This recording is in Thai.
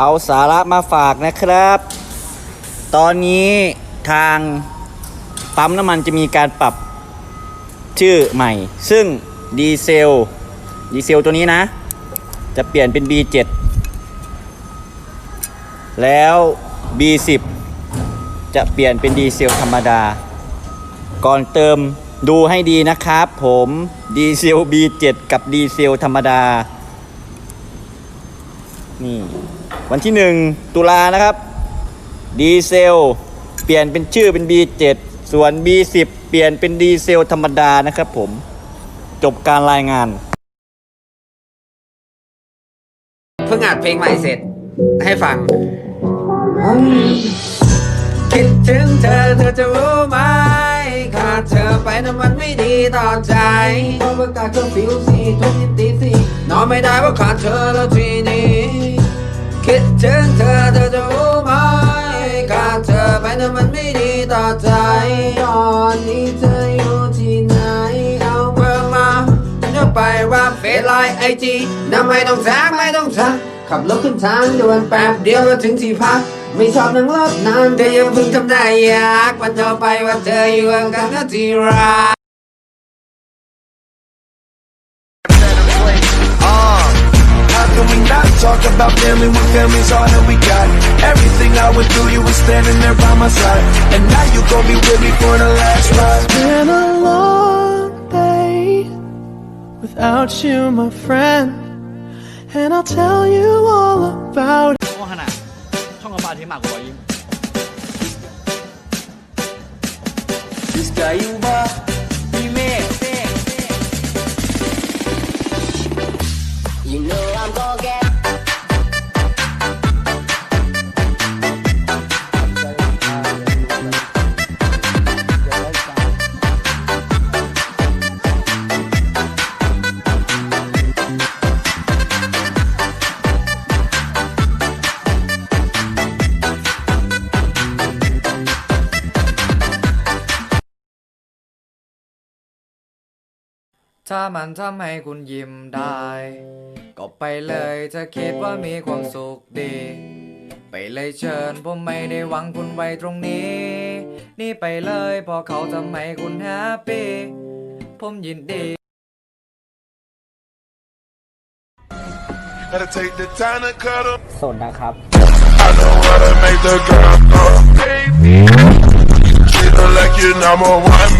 เอาสาระมาฝากนะครับ ตอนนี้ทางปั๊มน้ำมันจะมีการปรับชื่อใหม่ ซึ่งดีเซลดีเซลตัวนี้นะ จะเปลี่ยนเป็น B7 แล้ว B10 จะเปลี่ยนเป็นดีเซลธรรมดา ก่อนเติมดูให้ดีนะครับผมดีเซล B7 กับดีเซลธรรมดา นี่ วันที่ 1 ตุลานะครับ ดีเซล เปลี่ยนเป็นชื่อเป็น B7 ส่วน B10 เปลี่ยนเป็นดีเซลธรรมดานะครับผม จบการรายงาน เพิ่งอัดเพลงใหม่เสร็จ ให้ฟัง คิดถึงเธอเธอจะรู้ไหมขาดเธอไปนั้นมันไม่ดีต่อใจเพราะว่าการเคอร์ฟิวสี่ทุ่มยันตีสี่นอนไม่ได้เพราะขาดเธอแล้วทีนี้ คิดถึงเธอเธอจะรู้ไหมขาดเธอไปนั้นมันไม่ดีต่อใจตอนนี้เธออยู่ที่ไหนเอาเบอร์มาจะไปว่าเฟซไลน์ไอจีนะไม่ต้องแซงไม่ต้องทักขับรถขึ้นทางด่วนแป๊บเดียวก็ถึงที่พักไม่ชอบนั่งรถนานแต่ยังเพิ่งทำได้ยากวันต่อไปว่าเธออยู่ข้างกันก็ที่รัก about family when family's all that we got. Everything I went through, you were standing there by my side. And now you gon' be with me for the last ride. It's been a long day without you, my friend. And I'll tell you all about it. ถ้ามันทำให้คุณยิ้มได้ ก็ไปเลยถ้าคิดว่ามีความสุขดี ไปเลยเชิญผมไม่ได้หวังคุณไว้ตรงนี้ นี่ไปเลยเพอเขาทำให้คุณแฮปปี้ผมยินดี Gotta take the time to cuddle. สดนะครับ I know how to make the girl go crazy. Treat her like you're number one.